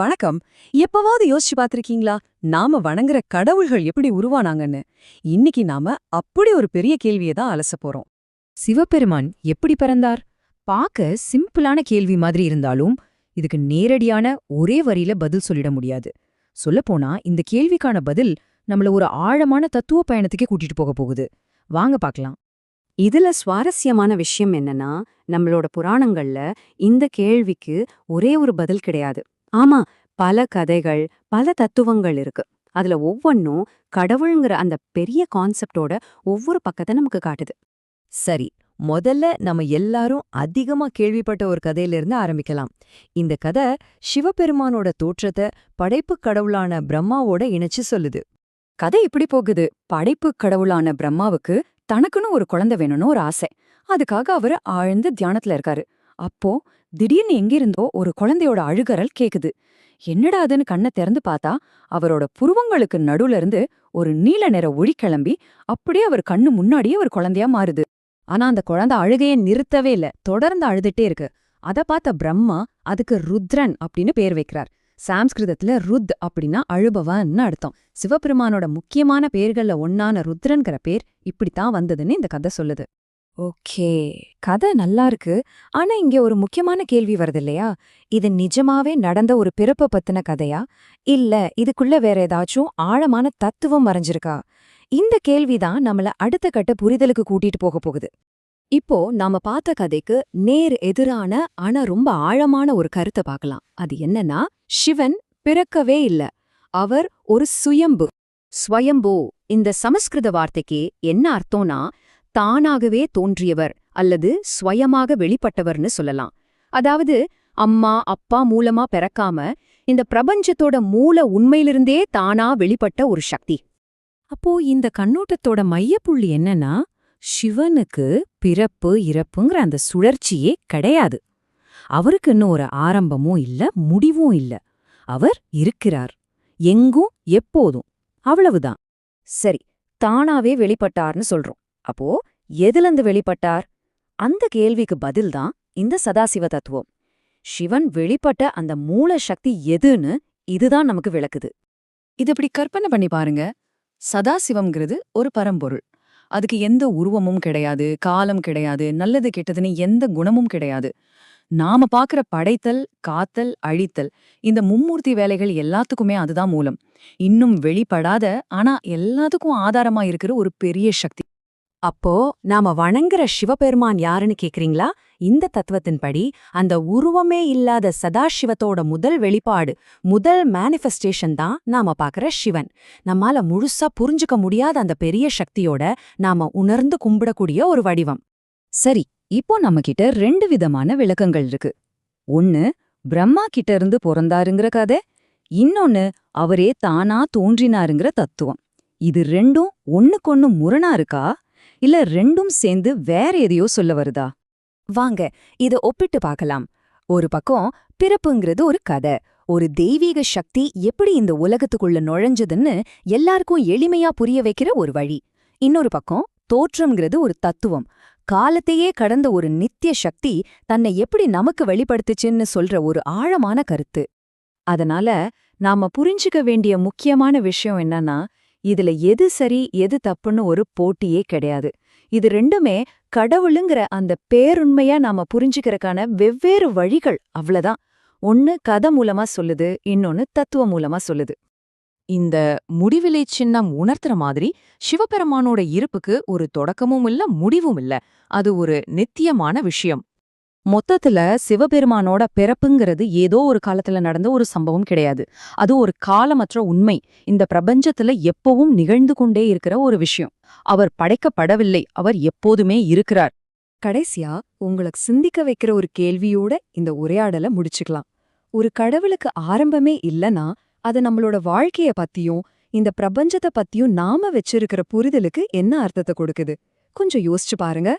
வணக்கம். எப்பவாவது யோசிச்சு பார்த்திருக்கீங்களா? நாம வணங்குற கடவுள்கள் எப்படி உருவானாங்கன்னு. இன்னைக்கு நாம அப்படி ஒரு பெரிய கேள்வியை தான் அலச போறோம். சிவபெருமான் எப்படி பிறந்தார்? பார்க்க சிம்பிளான கேள்வி மாதிரி இருந்தாலும் இதுக்கு நேரடியான ஒரே வரியில பதில் சொல்லிட முடியாது. சொல்லப்போனா இந்த கேள்விக்கான பதில் நம்மள ஒரு ஆழமான தத்துவ பயணத்துக்கே கூட்டிட்டு போக போகுது. வாங்க பார்க்கலாம். இதுல சுவாரஸ்யமான விஷயம் என்னன்னா நம்மளோட புராணங்கள்ல இந்த கேள்விக்கு ஒரே ஒரு பதில் கிடையாது. ஆமா பல கதைகள் பல தத்துவங்கள் இருக்கு. அதுல ஒவ்வொன்னும் கடவுள்ங்கிற அந்த பெரிய கான்செப்டோட ஒவ்வொரு பக்கத்தை நமக்கு காட்டுது. சரி முதல்ல நம்ம எல்லாரும் அதிகமா கேள்விப்பட்ட ஒரு கதையிலிருந்து ஆரம்பிக்கலாம். இந்த கதை சிவபெருமானோட தோற்றத்தை படைப்புக் கடவுளான பிரம்மாவோட இணைச்சு சொல்லுது. கதை இப்படி போகுது. படைப்பு கடவுளான பிரம்மாவுக்கு தனக்குன்னு ஒரு குழந்தை வேணும்னு ஒரு ஆசை. அதுக்காக அவரு ஆழ்ந்த தியானத்துல இருக்காரு. அப்போ திடீர்னு எங்கிருந்தோ ஒரு குழந்தையோட அழுகறல் கேக்குது. என்னடா அதுன்னு கண்ணை திறந்து பார்த்தா அவரோட புருவங்களுக்கு நடுவுல இருந்து ஒரு நீல நிற ஒளி கிளம்பி அப்படியே அவர் கண்ணு முன்னாடியே ஒரு குழந்தையா மாறுது. ஆனா அந்த குழந்தை அழுகையை நிறுத்தவே இல்ல. தொடர்ந்து அழுதுட்டே இருக்கு. அத பார்த்த பிரம்மா அதுக்கு ருத்ரன் அப்படின்னு பேர் வைக்கிறார். சாம்ஸ்கிருதத்துல ருத் அப்படின்னா அழுபவன்னு அர்த்தம். சிவபெருமானோட முக்கியமான பேர்கள்ல ஒன்னான ருத்ரன்கிற பேர் இப்படித்தான் வந்ததுன்னு இந்த கதை சொல்லுது. ஓகே. கதை நல்லா இருக்கு. ஆனா இங்க ஒரு முக்கியமான கேள்வி வருது இல்லையா? இது நிஜமாவே நடந்த ஒரு பிறப்ப பத்தின கதையா? இல்ல இதுக்குள்ள வேற ஏதாச்சும் ஆழமான தத்துவம் மறைஞ்சிருக்கா இந்த கேள்விதான் நம்மள அடுத்த கட்ட புரிதலுக்கு கூட்டிட்டு போக போகுது. இப்போ நாம பார்த்த கதைக்கு நேர் எதிரான ஆனா ரொம்ப ஆழமான ஒரு கருத்தை பார்க்கலாம். அது என்னன்னா சிவன் பிறக்கவே இல்ல. அவர் ஒரு சுயம்பு. ஸ்வயம்போ இந்த சமஸ்கிருத வார்த்தைக்கு என்ன அர்த்தம்னா தானாகவே தோன்றியவர் அல்லது ஸ்வயமாக வெளிப்பட்டவர்னு சொல்லலாம். அதாவது அம்மா அப்பா மூலமா பிறக்காம இந்த பிரபஞ்சத்தோட மூல உண்மையிலிருந்தே தானா வெளிப்பட்ட ஒரு சக்தி. அப்போ இந்த கண்ணோட்டத்தோட மையப்புள்ளி என்னன்னா சிவனுக்கு பிறப்பு இறப்புங்கிற அந்த சுழற்சியே கிடையாது. அவருக்கு இன்னும் ஒரு ஆரம்பமும் இல்ல முடிவும் இல்ல. அவர் இருக்கிறார். எங்கும் எப்போதும். அவ்வளவுதான். சரி தானாவே வெளிப்பட்டார்னு சொல்றோம். அப்போ எதிலிருந்து வெளிப்பட்டார்? அந்த கேள்விக்கு பதில்தான் இந்த சதாசிவ தத்துவம். சிவன் வெளிப்பட்ட அந்த மூல சக்தி எதுன்னு இதுதான் நமக்கு விளக்குது. இது இப்படி கற்பனை பண்ணி பாருங்க. சதாசிவம்ங்கிறது ஒரு பரம்பொருள். அதுக்கு எந்த உருவமும் கிடையாது காலம் கிடையாது நல்லது கெட்டதுன்னு எந்த குணமும் கிடையாது. நாம பாக்குற படைத்தல் காத்தல் அழித்தல் இந்த மும்மூர்த்தி வேலைகள் எல்லாத்துக்குமே அதுதான் மூலம். இன்னும் வெளிப்படாத ஆனா எல்லாத்துக்கும் ஆதாரமா இருக்கிற ஒரு பெரிய சக்தி. அப்போ நாம வணங்குற சிவபெருமான் யாருன்னு கேக்குறீங்களா? இந்த தத்துவத்தின்படி அந்த உருவமே இல்லாத சதாசிவத்தோட முதல் வெளிப்பாடு முதல் மேனிஃபெஸ்டேஷன் தான் நாம பாக்குற சிவன். நம்மால முழுசா புரிஞ்சுக்க முடியாத அந்த பெரிய சக்தியோட நாம உணர்ந்து கும்பிடக்கூடிய ஒரு வடிவம். சரி இப்போ நம்ம கிட்ட ரெண்டு விதமான விளக்கங்கள் இருக்கு. ஒன்னு பிரம்மா கிட்ட இருந்து பிறந்தாருங்கிற கதை. இன்னொன்னு அவரே தானா தோன்றினாருங்கிற தத்துவம். இது ரெண்டும் ஒன்னுக்கொன்னு முரணா இருக்கா? இல்ல ரெண்டும் சேர்ந்து வேற எதையோ சொல்ல வருதா? வாங்க இத ஒப்பிட்டு பார்க்கலாம் ஒரு பக்கம் பிறப்புங்கிறது ஒரு கதை. ஒரு தெய்வீக சக்தி எப்படி இந்த உலகத்துக்குள்ள நுழைஞ்சதுன்னு எல்லாருக்கும் எளிமையா புரிய வைக்கிற ஒரு வழி. இன்னொரு பக்கம் தோற்றம்ங்கிறது ஒரு தத்துவம். காலத்தையே கடந்த ஒரு நித்திய சக்தி தன்னை எப்படி நமக்கு வெளிப்படுத்துச்சுன்னு சொல்ற ஒரு ஆழமான கருத்து. அதனால நாம புரிஞ்சுக்க வேண்டிய முக்கியமான விஷயம் என்னன்னா இதுல எது சரி எது தப்புன்னு ஒரு போட்டியே கிடையாது. இது ரெண்டுமே கடவுளுங்கிற அந்த பேருண்மையா நாம புரிஞ்சுக்கிறக்கான வெவ்வேறு வழிகள் அவ்வளவுதான். ஒன்னு கதை மூலமா சொல்லுது இன்னொன்னு தத்துவம் மூலமா சொல்லுது. இந்த முடிவிலை சின்னம் உணர்த்துற மாதிரி சிவபெருமானோட இருப்புக்கு ஒரு தொடக்கமும் இல்ல முடிவும் இல்ல. அது ஒரு நித்தியமான விஷயம். மொத்தத்துல சிவபெருமானோட பிறப்புங்கிறது ஏதோ ஒரு காலத்துல நடந்த ஒரு சம்பவம் கிடையாது. அது ஒரு காலமற்ற உண்மை. இந்த பிரபஞ்சத்துல எப்பவும் நிகழ்ந்து கொண்டே இருக்கிற ஒரு விஷயம். அவர் படைக்கப்படவில்லை. அவர் எப்போதுமே இருக்கிறார். கடைசியா உங்களுக்கு சிந்திக்க வைக்கிற ஒரு கேள்வியோட இந்த உரையாடலை முடிச்சுக்கலாம். ஒரு கடவுளுக்கு ஆரம்பமே இல்லனா அது நம்மளோட வாழ்க்கைய பத்தியும் இந்த பிரபஞ்சத்தை பத்தியும் நாம வச்சிருக்கிற புரிதலுக்கு என்ன அர்த்தத்தை கொடுக்குது? கொஞ்சம் யோசிச்சு பாருங்க.